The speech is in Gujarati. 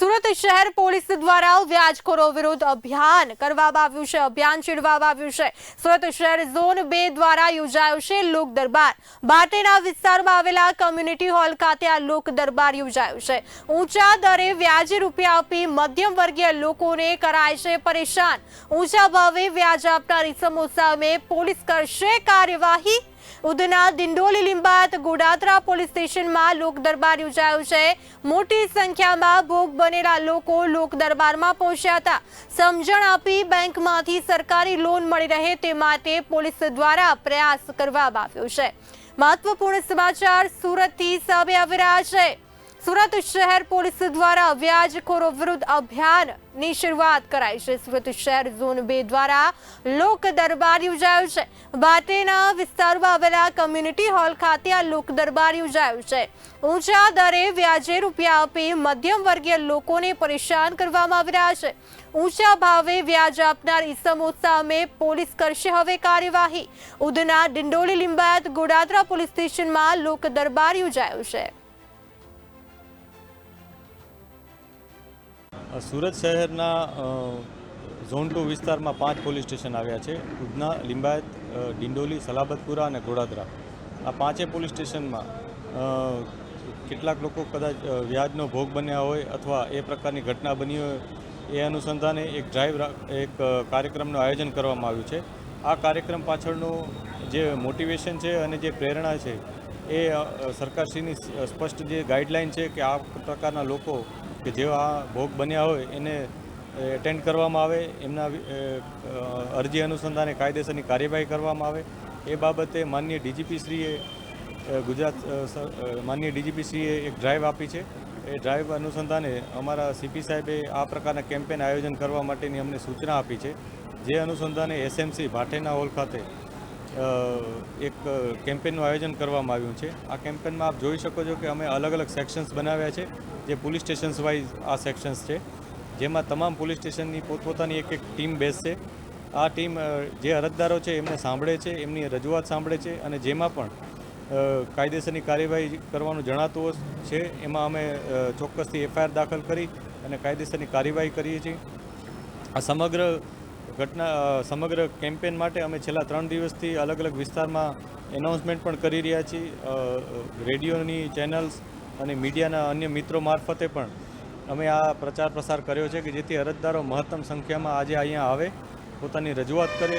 સુરત શહેર પોલીસ દ્વારા વ્યાજખોરો વિરુદ્ધ અભિયાન કરવામાં આવ્યું છે. અભિયાન છેડવામાં આવ્યું છે. સુરત શહેર ઝોન બે દ્વારા યોજાયો છે લોક દરબાર. બાટેના વિસ્તારમાં આવેલા કમ્યુનિટી હોલ ખાતે આ લોક દરબાર યોજાયો છે. ઊંચા દરે વ્યાજે રૂપિયા આપી મધ્યમ વર્ગીય લોકોને કરાય છે પરેશાન. ઊંચા ભાવે વ્યાજ આપનાર ઇસમો સામે પોલીસ કરશે કાર્યવાહી. ઉધના દિંડોલી લીંબાત ગોડાત્રા પોલીસ સ્ટેશનમાં લોક દરબાર યોજાયો છે. મોટી સંખ્યામાં ભોગ બનેલા લોકો લોક દરબારમાં પહોંચ્યા હતા. સમજણ આપી બેંકમાંથી સરકારી લોન મળી રહે તે માટે પોલીસ દ્વારા પ્રયાસ કરવામાં આવ્યો છે. મહત્વપૂર્ણ સમાચાર સુરતથી સામે આવી રહ્યા છે. સુરત શહેર પોલીસ દ્વારા વ્યાજખોરો વિરુદ્ધ અભિયાનની શરૂઆત કરાઈ છે. સુરત શહેર ઝોન બે દ્વારા લોક દરબાર યોજાયો છે. બાટેના વિસ્તારમાં આવેલા કમ્યુનિટી હોલ ખાતે આ લોક દરબાર યોજાયો છે. ઊંચા દરે વ્યાજે રૂપિયા આપી મધ્યમ વર્ગીય લોકોને પરેશાન કરવામાં આવી રહ્યા છે. ઊંચા ભાવે વ્યાજ આપનાર ઇસમો સામે પોલીસ કરશે હવે કાર્યવાહી. ઉધના ડિંડોલી લિંબાયત ગોડાદરા પોલીસ સ્ટેશનમાં લોક દરબાર યોજાયો છે. સુરત શહેરના ઝોન ટુ વિસ્તારમાં પાંચ પોલીસ સ્ટેશન આવ્યા છે. ઉધના, લિંબાયત ડિંડોલી, સલાબતપુરા અને ઘોડાદરા આ પાંચે પોલીસ સ્ટેશનમાં કેટલાક લોકો કદાચ વ્યાજનો ભોગ બન્યા હોય અથવા એ પ્રકારની ઘટના બની હોય, એ અનુસંધાને એક ડ્રાઈવ એક કાર્યક્રમનું આયોજન કરવામાં આવ્યું છે. આ કાર્યક્રમ પાછળનું જે મોટિવેશન છે અને જે પ્રેરણા છે, એ સરકારશ્રીની સ્પષ્ટ જે ગાઈડલાઈન છે કે આ પ્રકારના લોકો કે જેઓ આ ભોગ બન્યા હોય એને એટેન્ડ કરવામાં આવે, એમના અરજી અનુસંધાને કાયદેસરની કાર્યવાહી કરવામાં આવે. એ બાબતે માનનીય ડીજીપીશ્રીએ ગુજરાત માનનીય ડીજીપીશ્રીએ એક ડ્રાઈવ આપી છે. એ ડ્રાઈવ અનુસંધાને અમારા સીપી સાહેબે આ પ્રકારના કેમ્પેન આયોજન કરવા માટેની અમને સૂચના આપી છે. જે અનુસંધાને એસએમસી ભાટેના હોલ ખાતે એક કેમ્પેનનું આયોજન કરવામાં આવ્યું છે. આ કેમ્પેનમાં આપ જોઈ શકો છો કે અમે અલગ અલગ સેક્શન્સ બનાવ્યા છે, જે પોલીસ સ્ટેશન્સ વાઇઝ આ સેક્શન્સ છે. જેમાં તમામ પોલીસ સ્ટેશનની પોતપોતાની એક એક ટીમ બેસશે. આ ટીમ જે અરજદારો છે એમને સાંભળે છે, એમની રજૂઆત સાંભળે છે અને જેમાં પણ કાયદેસરની કાર્યવાહી કરવાનું જણાતું છે, એમાં અમે ચોક્કસથી એફઆઈઆર દાખલ કરી અને કાયદેસરની કાર્યવાહી કરીએ છીએ. આ સમગ્ર ઘટના સમગ્ર કેમ્પેન માટે અમે છેલ્લા ત્રણ દિવસથી અલગ અલગ વિસ્તારમાં એનાઉન્સમેન્ટ પણ કરી રહ્યા છીએ. રેડિયોની ચેનલ્સ અને મીડિયાના અન્ય મિત્રો મારફતે પણ અમે આ પ્રચાર પ્રસાર કર્યો છે કે જેથી અરજદારો મહત્તમ સંખ્યામાં આજે અહીંયા આવે, પોતાની રજૂઆત કરે.